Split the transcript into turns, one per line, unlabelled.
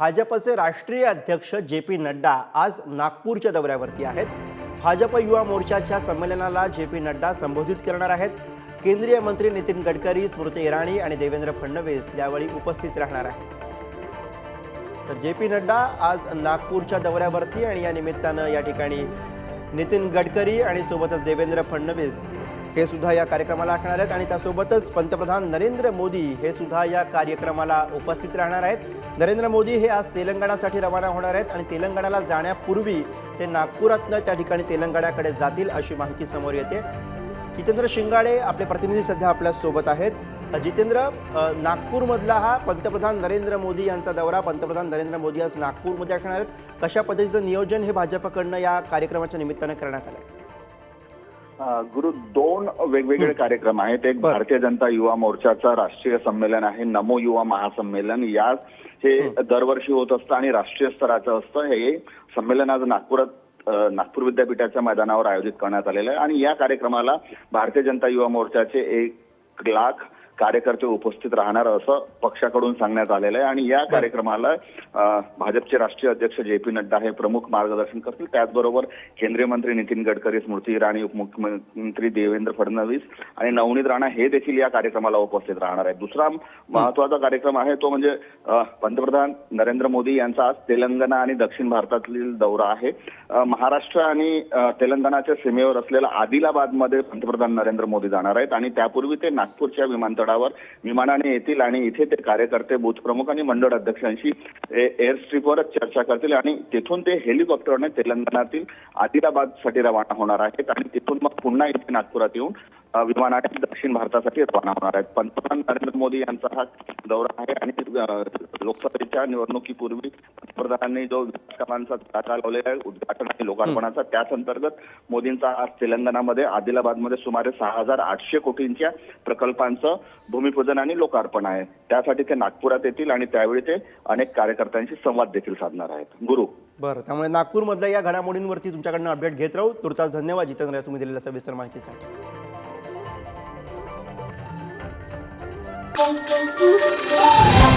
भाजपचे राष्ट्रीय अध्यक्ष जे पी नड्डा आज नागपूरच्या दौऱ्यावरती आहेत. भाजप युवा मोर्चाच्या संमेलनाला जे पी नड्डा संबोधित करणार आहेत. केंद्रीय मंत्री नितीन गडकरी स्मृती इराणी आणि देवेंद्र फडणवीस यावेळी उपस्थित राहणार आहेत. तर जे पी नड्डा आज नागपूरच्या दौऱ्यावरती आणि या निमित्तानं या ठिकाणी नितीन गडकरी आणि सोबतच देवेंद्र फडणवीस. हे सुद्धा या कार्यक्रमाला असणार आहेत आणि त्यासोबतच पंतप्रधान नरेंद्र मोदी हे सुद्धा या कार्यक्रमाला उपस्थित राहणार आहेत. नरेंद्र मोदी हे आज तेलंगणासाठी रवाना होणार आहेत आणि तेलंगणाला जाण्यापूर्वी ते नागपुरातनं त्या ठिकाणी तेलंगणाकडे जातील अशी माहिती समोर येते. जितेंद्र शिंगाडे आपले प्रतिनिधी सध्या आपल्यासोबत आहेत. जितेंद्र नागपूरमधला हा पंतप्रधान नरेंद्र मोदी यांचा दौरा. पंतप्रधान नरेंद्र मोदी आज नागपूरमध्ये असणार आहेत. कशा पद्धतीचं नियोजन हे भाजपकडनं या कार्यक्रमाच्या निमित्तानं करण्यात आलं
गुरु दोन वेगवेगळे कार्यक्रम आहेत. एक. भारतीय जनता युवा मोर्चाचं राष्ट्रीय संमेलन आहे. नमो युवा महासंमेलन. या हे दरवर्षी होत असतं आणि राष्ट्रीय स्तराचं असतं. हे संमेलन आज नागपुरात नागपूर विद्यापीठाच्या मैदानावर आयोजित करण्यात आलेलं आहे. आणि या कार्यक्रमाला भारतीय जनता युवा मोर्चाचे एक लाख कार्यकर्ते उपस्थित राहणार असं पक्षाकडून सांगण्यात आलेलं आहे. आणि या कार्यक्रमाला भाजपचे राष्ट्रीय अध्यक्ष जे पी नड्डा हे प्रमुख मार्गदर्शन करतील. त्याचबरोबर केंद्रीय मंत्री नितीन गडकरी स्मृती इराणी उपमुख्यमंत्री देवेंद्र फडणवीस आणि नवनीत राणा हे देखील या कार्यक्रमाला उपस्थित राहणार आहेत. दुसरा महत्त्वाचा कार्यक्रम आहे तो म्हणजे पंतप्रधान नरेंद्र मोदी यांचा आज तेलंगणा आणि दक्षिण भारतातील दौरा आहे. महाराष्ट्र आणि तेलंगणाच्या सीमेवर असलेल्या आदिलाबादमध्ये पंतप्रधान नरेंद्र मोदी जाणार आहेत आणि त्यापूर्वी ते नागपूरच्या स्थळावर विमानाने येतील आणि इथे ते कार्यकर्ते बूथ प्रमुख आणि मंडळ अध्यक्षांशी एअर स्ट्रीपवरच चर्चा करतील आणि तिथून ते हेलिकॉप्टरने तेलंगणातील आदिलाबादसाठी रवाना होणार आहेत आणि तिथून मग पुन्हा इथे नागपुरात येऊन विमानाने दक्षिण भारतासाठी रवाना होणार आहेत. पंतप्रधान नरेंद्र मोदी यांचा हा दौरा आहे आणि लोकसभेच्या निवडणुकीपूर्वी पंतप्रधानांनी जो विकास कामांचा धडाका लावलेला आहे उद्घाटन आणि लोकार्पणाचा त्याच अंतर्गत मोदींचा आज तेलंगणामध्ये आदिलाबादमध्ये सुमारे सहा हजार आठशे कोटींच्या प्रकल्पांचं भूमिपूजन आणि लोकार्पण आहे. त्यासाठी ते नागपुरात येतील आणि त्यावेळी ते अनेक कार्यकर्त्यांशी संवाद देखील साधणार आहेत. गुरु.
बरं त्यामुळे नागपूरमधल्या या घडामोडींवरती तुमच्याकडनं अपडेट घेत राहू. तुर्तास धन्यवाद. जितेंद्र तुम्ही दिलेल्या सविस्तर माहितीसाठी.
pom, pom, pom.